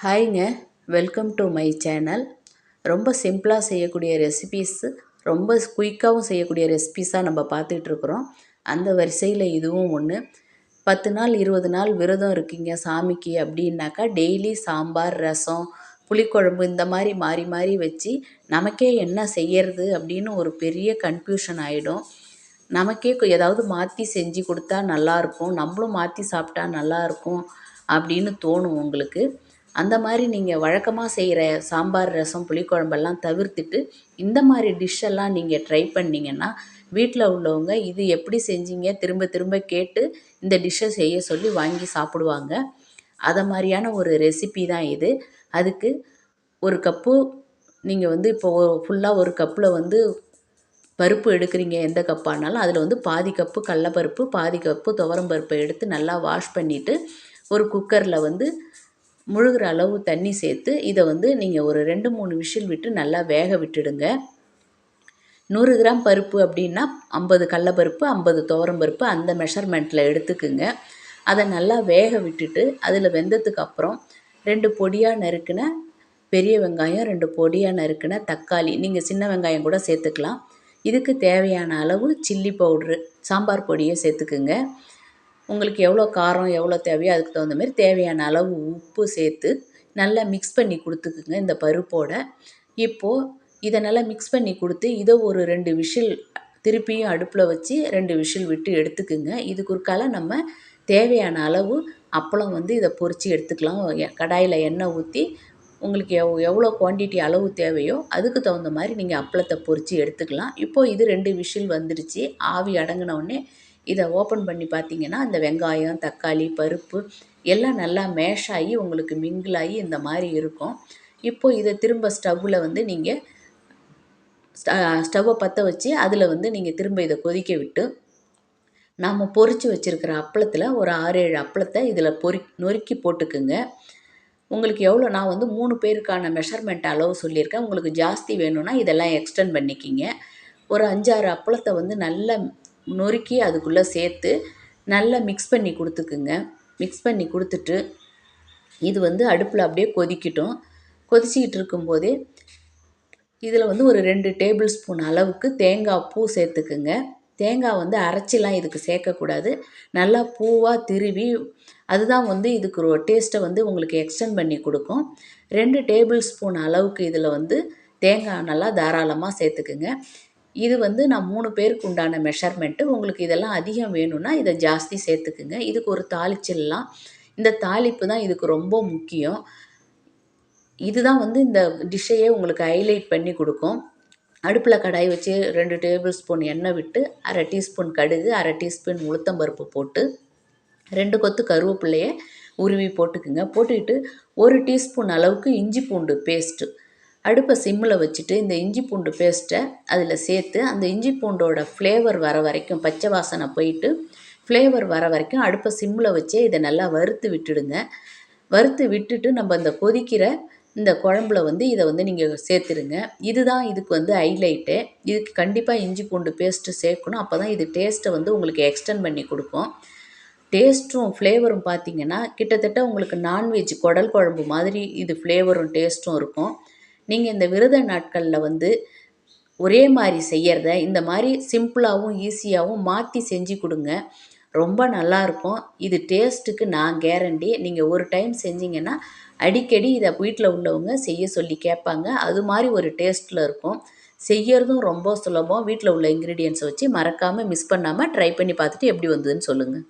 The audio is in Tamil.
ஹாய்ங்க வெல்கம் டு மை சேனல். ரொம்ப சிம்பிளாக செய்யக்கூடிய ரெசிபீஸு ரொம்ப குயிக்காகவும் செய்யக்கூடிய ரெசிபீஸாக நம்ம பார்த்துட்ருக்குறோம் அந்த வரிசையில் இதுவும் ஒன்று பத்து நாள் இருபது நாள் விரதம் இருக்கீங்க சாமிக்கு அப்படின்னாக்கா டெய்லி சாம்பார் ரசம் புளிக்குழம்பு இந்த மாதிரி மாறி மாறி வச்சு நமக்கே என்ன செய்யறது அப்படின்னு ஒரு பெரிய கன்ஃபியூஷன் ஆகிடும் நமக்கே ஏதாவது மாற்றி செஞ்சு கொடுத்தா நல்லாயிருக்கும் நம்மளும் மாற்றி சாப்பிட்டா நல்லாயிருக்கும் அப்படின்னு தோணும் உங்களுக்கு. அந்த மாதிரி நீங்கள் வழக்கமாக செய்கிற சாம்பார் ரசம் புளிக்குழம்பெல்லாம் தவிர்த்துட்டு இந்த மாதிரி டிஷ்ஷெல்லாம் நீங்கள் ட்ரை பண்ணிங்கன்னா வீட்டில் உள்ளவங்க இது எப்படி செஞ்சீங்க திரும்ப திரும்ப கேட்டு இந்த டிஷ்ஷை செய்ய சொல்லி வாங்கி சாப்பிடுவாங்க. அதை மாதிரியான ஒரு ரெசிபி தான் இது. அதுக்கு ஒரு கப்பு நீங்கள் வந்து இப்போது ஃபுல்லாக ஒரு கப்பில் வந்து பருப்பு எடுக்கிறீங்க எந்த கப்பானாலும் அதில் வந்து பாதி கப்பு கடலப்பருப்பு பாதி கப்பு துவரம் பருப்பை எடுத்து நல்லா வாஷ் பண்ணிவிட்டு ஒரு குக்கரில் வந்து முழுகிற அளவு தண்ணி சேர்த்து இதை வந்து நீங்கள் ஒரு ரெண்டு மூணு விஷில் விட்டு நல்லா வேக விட்டுடுங்க. நூறு கிராம் பருப்பு அப்படின்னா ஐம்பது கடலப்பருப்பு ஐம்பது பருப்பு அந்த மெஷர்மெண்ட்டில் எடுத்துக்குங்க. அதை நல்லா வேக விட்டுட்டு அதில் வெந்ததுக்கு அப்புறம் ரெண்டு பொடியாக நறுக்கின பெரிய வெங்காயம் ரெண்டு பொடியாக நறுக்கின தக்காளி நீங்கள் சின்ன வெங்காயம் கூட சேர்த்துக்கலாம். இதுக்கு தேவையான அளவு சில்லி பவுட்ரு சாம்பார் பொடியை சேர்த்துக்குங்க. உங்களுக்கு எவ்வளோ காரம் எவ்வளோ தேவையோ அதுக்கு தகுந்த மாதிரி தேவையான அளவு உப்பு சேர்த்து நல்லா மிக்ஸ் பண்ணி கொடுத்துக்குங்க இந்த பருப்போட. இப்போது இதை நல்லா மிக்ஸ் பண்ணி கொடுத்து இதை ஒரு ரெண்டு விஷில் திருப்பியும் அடுப்பில் வச்சு ரெண்டு விஷில் விட்டு எடுத்துக்குங்க. இது குறுக்கால நம்ம தேவையான அளவு அப்பளம் வந்து இதை பொறிச்சு எடுத்துக்கலாம். கடாயில் எண்ணெய் ஊற்றி உங்களுக்கு எவ் எவ்வளோ குவான்டிட்டி அளவு தேவையோ அதுக்கு தகுந்த மாதிரி நீங்கள் அப்பளத்தை பொறிச்சு எடுத்துக்கலாம். இப்போது இது ரெண்டு விஷில் வந்துடுச்சு ஆவி அடங்கினவுடனே இதை ஓப்பன் பண்ணி பார்த்தீங்கன்னா அந்த வெங்காயம் தக்காளி பருப்பு எல்லாம் நல்லா மேஷ் ஆகி உங்களுக்கு மிங்கிளாகி இந்த மாதிரி இருக்கும். இப்போது இதை திரும்ப ஸ்டவ்வில் வந்து நீங்கள் ஸ்டவ்வை பற்ற வச்சு அதில் வந்து நீங்கள் திரும்ப இதை கொதிக்க விட்டு நாம் பொறிச்சு வச்சுருக்கிற அப்பளத்தில் ஒரு ஆறு ஏழு அப்பளத்தை இதில் பொறி நொறுக்கி போட்டுக்குங்க. உங்களுக்கு எவ்வளோ நான் வந்து மூணு பேருக்கான மெஷர்மெண்ட் அளவு சொல்லியிருக்கேன். உங்களுக்கு ஜாஸ்தி வேணும்னா இதெல்லாம் எக்ஸ்டெண்ட் பண்ணிக்கிங்க. ஒரு அஞ்சாறு அப்பளத்தை வந்து நல்லா நொறுக்கி அதுக்குள்ளே சேர்த்து நல்லா மிக்ஸ் பண்ணி கொடுத்துக்குங்க. மிக்ஸ் பண்ணி கொடுத்துட்டு இது வந்து அடுப்பில் அப்படியே கொதிக்கட்டும். கொதிச்சிக்கிட்டு இருக்கும்போதே இதில் வந்து ஒரு ரெண்டு டேபிள் ஸ்பூன் அளவுக்கு தேங்காய் பூ சேர்த்துக்குங்க. தேங்காய் வந்து அரைச்சிலாம் இதுக்கு சேர்க்கக்கூடாது. நல்லா பூவாக திருவி அதுதான் வந்து இதுக்கு ஒரு டேஸ்ட்டை வந்து உங்களுக்கு எக்ஸ்டெண்ட் பண்ணி கொடுக்கும். ரெண்டு டேபிள் ஸ்பூன் அளவுக்கு இதில் வந்து தேங்காய் நல்லா தாராளமாக சேர்த்துக்குங்க. இது வந்து நான் மூணு பேருக்கு உண்டான மெஷர்மெண்ட்டு உங்களுக்கு இதெல்லாம் அதிகம் வேணும்னா இதை ஜாஸ்தி சேர்த்துக்குங்க. இதுக்கு ஒரு தாளிச்சிடலாம். இந்த தாளிப்பு தான் இதுக்கு ரொம்ப முக்கியம். இதுதான் வந்து இந்த டிஷ்ஷையே உங்களுக்கு ஹைலைட் பண்ணி கொடுக்கும். அடுப்பில் கடாய் வச்சு ரெண்டு டேபிள் ஸ்பூன் எண்ணெய் விட்டு அரை டீஸ்பூன் கடுகு அரை டீஸ்பூன் உளுத்தம்பருப்பு போட்டு ரெண்டு கொத்து கருவேப்பிள்ளையை உருவி போட்டுக்குங்க. போட்டுக்கிட்டு ஒரு டீஸ்பூன் அளவுக்கு இஞ்சி பூண்டு பேஸ்ட்டு அடுப்பை சிம்மில் வச்சுட்டு இந்த இஞ்சி பூண்டு பேஸ்ட்டை அதில் சேர்த்து அந்த இஞ்சி பூண்டோட ஃப்ளேவர் வர வரைக்கும் பச்சை வாசனை போயிட்டு ஃப்ளேவர் வர வரைக்கும் அடுப்பை சிம்மில் வச்சே இதை நல்லா வறுத்து விட்டுடுங்க. வறுத்து விட்டுட்டு நம்ம இந்த கொதிக்கிற இந்த குழம்புல வந்து இதை வந்து நீங்கள் சேர்த்துருங்க இதுதான் இதுக்கு வந்து ஹைலைட்டு இதுக்கு கண்டிப்பாக இஞ்சி பூண்டு பேஸ்ட்டு சேர்க்கணும். அப்போ தான் இது டேஸ்ட்டை வந்து உங்களுக்கு எக்ஸ்டெண்ட் பண்ணி கொடுக்கும். டேஸ்ட்டும் ஃப்ளேவரும் பார்த்தீங்கன்னா கிட்டத்தட்ட உங்களுக்கு நான்வெஜ் குடல் குழம்பு மாதிரி இது ஃப்ளேவரும் டேஸ்ட்டும் இருக்கும். நீங்கள் இந்த விரத நாட்களில் வந்து ஒரே மாதிரி செய்யறத இந்த மாதிரி சிம்பிளாகவும் ஈஸியாகவும் மாற்றி செஞ்சு கொடுங்க. ரொம்ப நல்லாயிருக்கும் இது டேஸ்ட்டுக்கு நான் கேரண்டி நீங்கள் ஒரு டைம் செஞ்சீங்கன்னா அடிக்கடி இதை வீட்டில் உள்ளவங்க செய்ய சொல்லி கேட்பாங்க. அது மாதிரி ஒரு டேஸ்ட்டில் இருக்கும். செய்யறதும் ரொம்ப சுலபம். வீட்டில் உள்ள இன்க்ரீடியன்ஸை வச்சு மறக்காமல் மிஸ் பண்ணாமல் ட்ரை பண்ணி பார்த்துட்டு எப்படி வந்ததுன்னு சொல்லுங்கள்